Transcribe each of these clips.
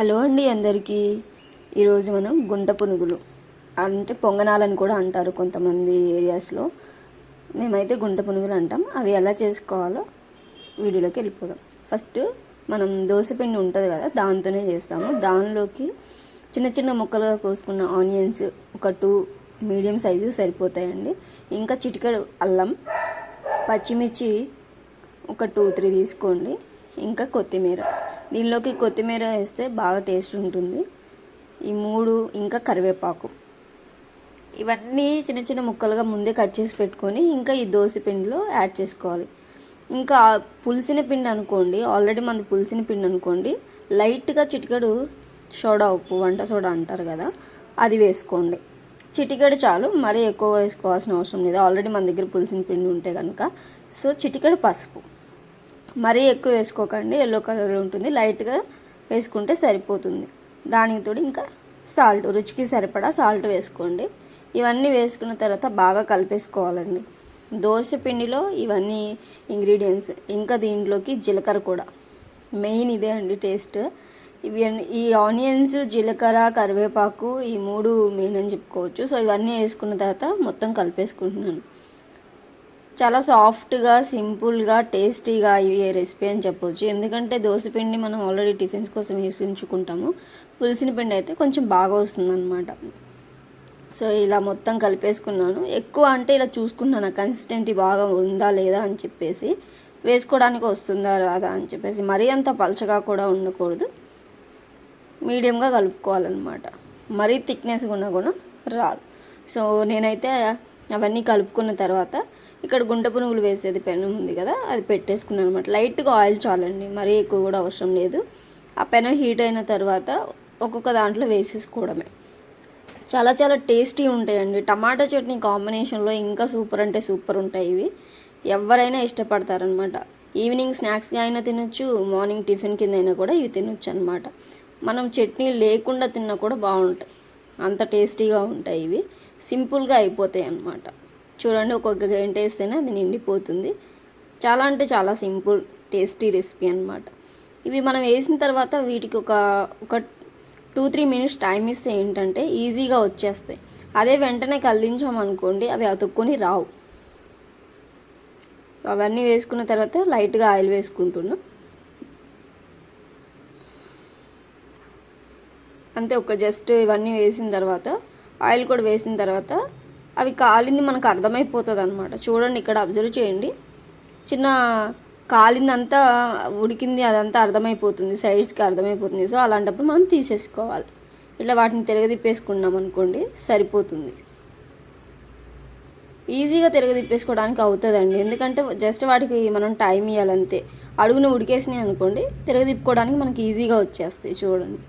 Hello అండి అందరికీ. ఈరోజు మనం గుంట పునుగులు అంటే పొంగనాలని కూడా అంటారు కొంతమంది ఏరియాస్లో. మేమైతే గుంట పునుగులు అంటాం. అవి ఎలా చేసుకోవాలో వీడియోలోకి వెళ్ళిపోదాం. ఫస్ట్ మనం దోశపిండి ఉంటుంది కదా దాంతోనే చేస్తాము. దానిలోకి చిన్న చిన్న ముక్కలుగా కోసుకున్న ఆనియన్స్ ఒక టూ మీడియం సైజు సరిపోతాయండి. ఇంకా చిటికెడు అల్లం పచ్చిమిర్చి ఒక టూ త్రీ తీసుకోండి. ఇంకా కొత్తిమీర. దీనిలోకి కొత్తిమీర వేస్తే బాగా టేస్ట్ ఉంటుంది. ఈ మూడు ఇంకా కరివేపాకు. ఇవన్నీ చిన్న చిన్న ముక్కలుగా ముందే కట్ చేసి పెట్టుకొని ఇంకా ఈ దోశ పిండిలో యాడ్ చేసుకోవాలి. ఇంకా పులిసిన పిండి అనుకోండి ఆల్రెడీ మనది పులిసిన పిండి అనుకోండి లైట్గా చిటికెడు సోడా ఉప్పు వంట సోడా అంటారు కదా అది వేసుకోండి. చిటికెడు చాలు మరీ ఎక్కువ వేసుకోవాల్సిన అవసరం లేదు. ఆల్రెడీ మన దగ్గర పులిసిన పిండి ఉంటే కనుక సో చిటికెడు పసుపు. మరీ ఎక్కువ వేసుకోకండి ఎల్లో కలర్ ఉంటుంది. లైట్గా వేసుకుంటే సరిపోతుంది. దానికి తోడు ఇంకా సాల్ట్ రుచికి సరిపడా సాల్ట్ వేసుకోండి. ఇవన్నీ వేసుకున్న తర్వాత బాగా కలిపేసుకోవాలండి. దోశ పిండిలో ఇవన్నీ ఇంగ్రీడియంట్స్ ఇంకా దీంట్లోకి జీలకర్ర కూడా. మెయిన్ ఇదే అండి టేస్ట్ ఇవి అన్ని- ఈ ఆనియన్స్ జీలకర్ర కరివేపాకు ఈ మూడు మెయిన్ అని చెప్పుకోవచ్చు. సో ఇవన్నీ వేసుకున్న తర్వాత మొత్తం కలిపేసుకుంటున్నాను. చాలా సాఫ్ట్గా సింపుల్గా టేస్టీగా ఈ రెసిపీ అని చెప్పొచ్చు. ఎందుకంటే దోశ పిండి మనం ఆల్రెడీ టిఫిన్స్ కోసం వేసి ఉంచుకుంటాము. పులిసిన పిండి అయితే కొంచెం బాగా వస్తుందన్నమాట. సో ఇలా మొత్తం కలిపేసుకున్నాను. ఎక్కువ అంటే ఇలా చూసుకున్నాను కన్సిస్టెంటీ బాగా ఉందా లేదా అని చెప్పేసి వేసుకోవడానికి వస్తుందా రాదా అని చెప్పేసి మరీ అంత పలచగా కూడా ఉండకూడదు. మీడియంగా కలుపుకోవాలన్నమాట. మరీ థిక్నెస్ ఉన్నా కూడా రాదు. సో నేనైతే అవన్నీ కలుపుకున్న తర్వాత ఇక్కడ గుంట పునుగులు వేసేది పెనం ఉంది కదా అది పెట్టేసుకున్నాను అనమాట లైట్గా ఆయిల్ చాలండి మరీ ఎక్కువ కూడా అవసరం లేదు. ఆ పెనం హీట్ అయిన తర్వాత ఒక్కొక్క దాంట్లో వేసేసుకోవడమే. చాలా చాలా టేస్టీ ఉంటాయండి. టమాటా చట్నీ కాంబినేషన్లో ఇంకా సూపర్ అంటే సూపర్ ఉంటాయి ఇవి. ఎవరైనా ఇష్టపడతారనమాట ఈవినింగ్ స్నాక్స్గా అయినా తినొచ్చు మార్నింగ్ టిఫిన్ కింద అయినా కూడా ఇవి తినొచ్చు అనమాట మనం చట్నీ లేకుండా తిన్నా కూడా బాగుంటాయి. అంత టేస్టీగా ఉంటాయి ఇవి. సింపుల్గా అయిపోతాయి అన్నమాట చూడండి ఒక్కొక్క గంట వేస్తేనే అది నిండిపోతుంది. చాలా అంటే చాలా సింపుల్ టేస్టీ రెసిపీ అన్నమాట. ఇవి మనం వేసిన తర్వాత వీటికి ఒక ఒక టూ త్రీ మినిట్స్ టైం ఇస్తే ఏంటంటే ఈజీగా వచ్చేస్తాయి. అదే వెంటనే కదిలించామనుకోండి అవి అతుక్కొని రావు. సో అవన్నీ వేసుకున్న తర్వాత లైట్గా ఆయిల్ వేసుకుంటున్నాం. అంతే ఒక జస్ట్ ఇవన్నీ వేసిన తర్వాత ఆయిల్ కూడా వేసిన తర్వాత అవి కాలింది మనకు అర్థమైపోతుంది అనమాట చూడండి ఇక్కడ అబ్జర్వ్ చేయండి. చిన్న కాలిందంతా ఉడికింది అదంతా అర్థమైపోతుంది సైడ్స్కి అర్థమైపోతుంది. సో అలాంటప్పుడు మనం తీసేసుకోవాలి. ఇట్లా వాటిని తిరగదిప్పేసుకున్నాం అనుకోండి సరిపోతుంది. ఈజీగా తిరగదిప్పేసుకోవడానికి అవుతుందండి. ఎందుకంటే జస్ట్ వాటికి మనం టైం ఇవ్వాలంతే అడుగున ఉడికేసినాయి అనుకోండి తిరగదిప్పుకోవడానికి మనకి ఈజీగా వచ్చేస్తాయి చూడండి.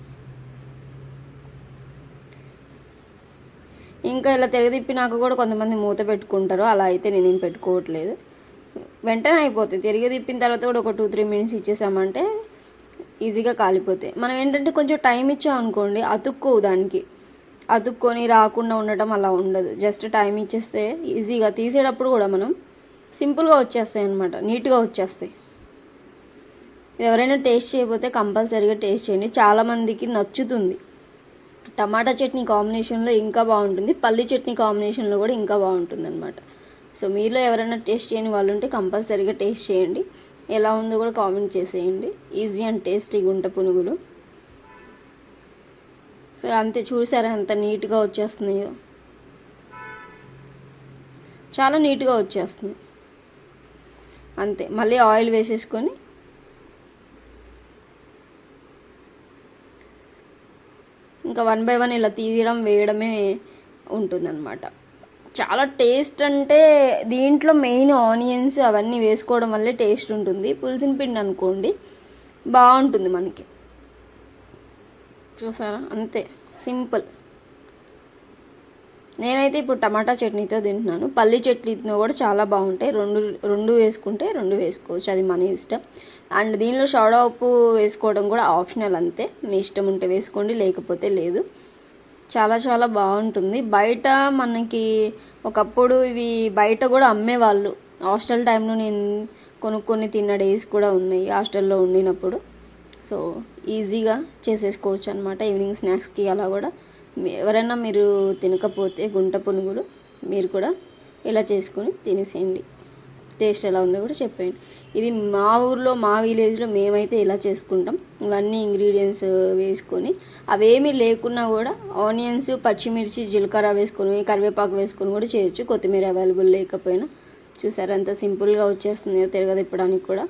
ఇంకా ఇలా తిరగదిప్పినాక కూడా కొంతమంది మూత పెట్టుకుంటారు. అలా అయితే నేనేం పెట్టుకోవట్లేదు. వెంటనే అయిపోతాయి. తిరిగి తిప్పిన తర్వాత కూడా ఒక టూ త్రీ మినిట్స్ ఇచ్చేసామంటే ఈజీగా కాలిపోతాయి. మనం ఏంటంటే కొంచెం టైం ఇచ్చాం అనుకోండి అతుక్కోవు దానికి. అతుక్కొని రాకుండా ఉండటం అలా ఉండదు. జస్ట్ టైం ఇచ్చేస్తే ఈజీగా తీసేటప్పుడు కూడా మనం సింపుల్గా వచ్చేస్తాయి అనమాట నీట్గా వచ్చేస్తాయి. ఎవరైనా టేస్ట్ చేయకపోతే కంపల్సరీగా టేస్ట్ చేయండి. చాలామందికి నచ్చుతుంది. టమాటా చట్నీ కాంబినేషన్లో ఇంకా బాగుంటుంది. పల్లి చట్నీ కాంబినేషన్లో కూడా ఇంకా బాగుంటుంది అనమాట సో మీలో ఎవరైనా టేస్ట్ చేయని వాళ్ళు ఉంటే కంపల్సరీగా టేస్ట్ చేయండి. ఎలా ఉందో కూడా కామెంట్ చేసేయండి. ఈజీ అండ్ టేస్టీ గుంట పునుగులు. సో అంతే చూసారా ఎంత నీట్గా వచ్చేస్తున్నాయో. చాలా నీట్గా వచ్చేస్తుంది అంతే మళ్ళీ ఆయిల్ వేసేసుకొని ఇంకా వన్ బై వన్ ఇలా తీయడం వేయడమే ఉంటుందన్నమాట. చాలా టేస్ట్ అంటే దీంట్లో మెయిన్ ఆనియన్స్ అవన్నీ వేసుకోవడం వల్లే టేస్ట్ ఉంటుంది. పులిసిన పిండి అనుకోండి బాగుంటుంది మనకి. చూసారా? అంతే. సింపుల్. నేనైతే ఇప్పుడు టమాటా చట్నీతో తింటున్నాను. పల్లి చట్నీతో కూడా చాలా బాగుంటాయి. రెండు రెండు వేసుకుంటే రెండు వేసుకోవచ్చు. అది మన ఇష్టం. అండ్ దీనిలో షోడా ఉప్పు వేసుకోవడం కూడా ఆప్షనల్ అంతే. మీ ఇష్టం ఉంటే వేసుకోండి లేకపోతే లేదు. చాలా చాలా బాగుంటుంది. బయట మనకి ఒకప్పుడు ఇవి బయట కూడా అమ్మేవాళ్ళు. హాస్టల్ టైంలో నేను కొనుక్కొని తిన్న డేస్ కూడా ఉన్నాయి హాస్టల్లో ఉండినప్పుడు. సో ఈజీగా చేసేసుకోవచ్చు అనమాట ఈవినింగ్ స్నాక్స్కి అలా కూడా. ఎవరైనా మీరు తినకపోతే గుంట పునుగులు మీరు కూడా ఇలా చేసుకొని తినేసేయండి. టేస్ట్ ఎలా ఉందో కూడా చెప్పేయండి. ఇది మా ఊర్లో మా విలేజ్లో మేమైతే ఇలా చేసుకుంటాం. ఇవన్నీ ఇంగ్రీడియంట్స్ వేసుకొని అవేమీ లేకున్నా కూడా ఆనియన్స్ పచ్చిమిర్చి జీలకర్ర వేసుకొని కరివేపాకు వేసుకొని కూడా చేయొచ్చు. కొత్తిమీర అవైలబుల్ లేకపోయినా. చూసారు ఎంత సింపుల్గా వచ్చేస్తుందో తిరగదిప్పడానికి కూడా.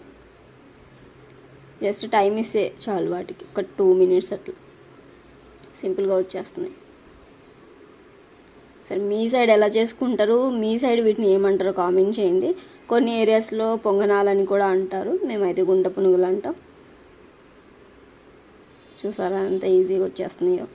జస్ట్ టైం ఇస్తే చాలు వాటికి. ఒక టూ మినిట్స్ అట్లా. సింపుల్గా వచ్చేస్తుంది. సరే మీ సైడ్ ఎలా చేసుకుంటారు? మీ సైడ్ వీటిని ఏమంటారో కామెంట్ చేయండి. కొన్ని ఏరియాస్లో పొంగనాలని కూడా అంటారు. మేమైతే గుంట పునుగులు అంటాం. చూసారా? అంత ఈజీగా వచ్చేస్తున్నాయో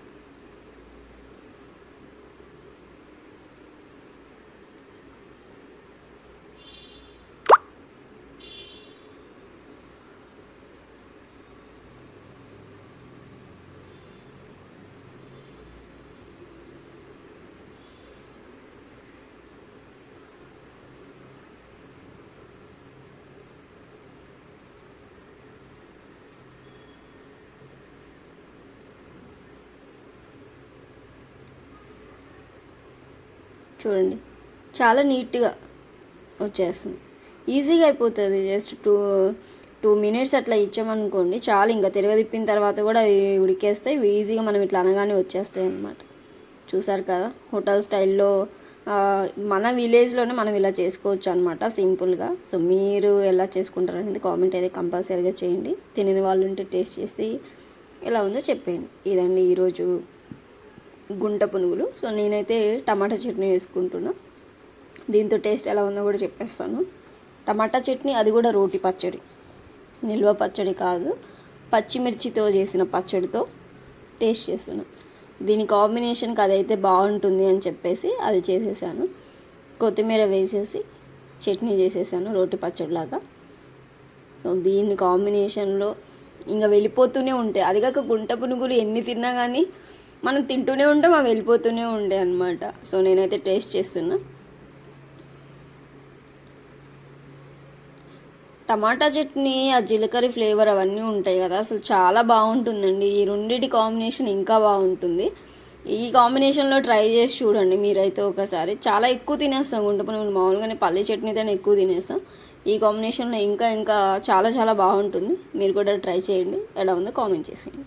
చూడండి. చాలా నీట్గా వచ్చేస్తుంది. ఈజీగా అయిపోతుంది. జస్ట్ టూ టూ మినిట్స్ అట్లా ఇచ్చామనుకోండి చాలా. ఇంకా తిరగదిప్పిన తర్వాత కూడా అవి ఉడికేస్తాయి. ఈజీగా మనం ఇట్లా అనగానే వచ్చేస్తాయి అన్నమాట. చూసారు కదా? హోటల్ స్టైల్లో మన విలేజ్లోనే మనం ఇలా చేసుకోవచ్చు అనమాట సింపుల్గా. సో మీరు ఎలా చేసుకుంటారు అనేది కామెంట్ అయితే కంపల్సరీగా చేయండి. తినని వాళ్ళు ఉంటే టేస్ట్ చేసి ఎలా ఉందో చెప్పేయండి. ఇదండి ఈరోజు గుంట పునుగులు. సో నేనైతే టమాటా చట్నీ వేసుకుంటున్నా దీంతో టేస్ట్ ఎలా ఉందో కూడా చెప్పేస్తాను. టమాటా చట్నీ అది కూడా రోటి పచ్చడి. నిల్వ పచ్చడి కాదు. పచ్చిమిర్చితో చేసిన పచ్చడితో టేస్ట్ చేస్తున్నా. దీని కాంబినేషన్కి అదైతే బాగుంటుంది అని చెప్పేసి అది చేసేసాను. కొత్తిమీర వేసేసి చట్నీ చేసేసాను రోటి పచ్చడిలాగా. సో దీని కాంబినేషన్లో ఇంకా వెళ్ళిపోతూనే ఉంటాయి అది కాక గుంట పునుగులు ఎన్ని తిన్నా కానీ మనం తింటూనే ఉంటాం అవి వెళ్ళిపోతూనే ఉండే అన్నమాట. సో నేనైతే టేస్ట్ చేస్తున్నా. టమాటా చట్నీ ఆ జీలకర్ర ఫ్లేవర్ అవన్నీ ఉంటాయి కదా. అసలు చాలా బాగుంటుందండి. ఈ రెండింటి కాంబినేషన్ ఇంకా బాగుంటుంది. ఈ కాంబినేషన్లో ట్రై చేసి చూడండి మీరైతే ఒకసారి. చాలా ఎక్కువ తినేస్తాం గుంటపని మామూలుగానే పల్లి చట్నీతోనే ఎక్కువ తినేస్తాం. ఈ కాంబినేషన్లో ఇంకా ఇంకా చాలా చాలా బాగుంటుంది. మీరు కూడా ట్రై చేయండి. ఎలా ఉందో కామెంట్ చేసేయండి.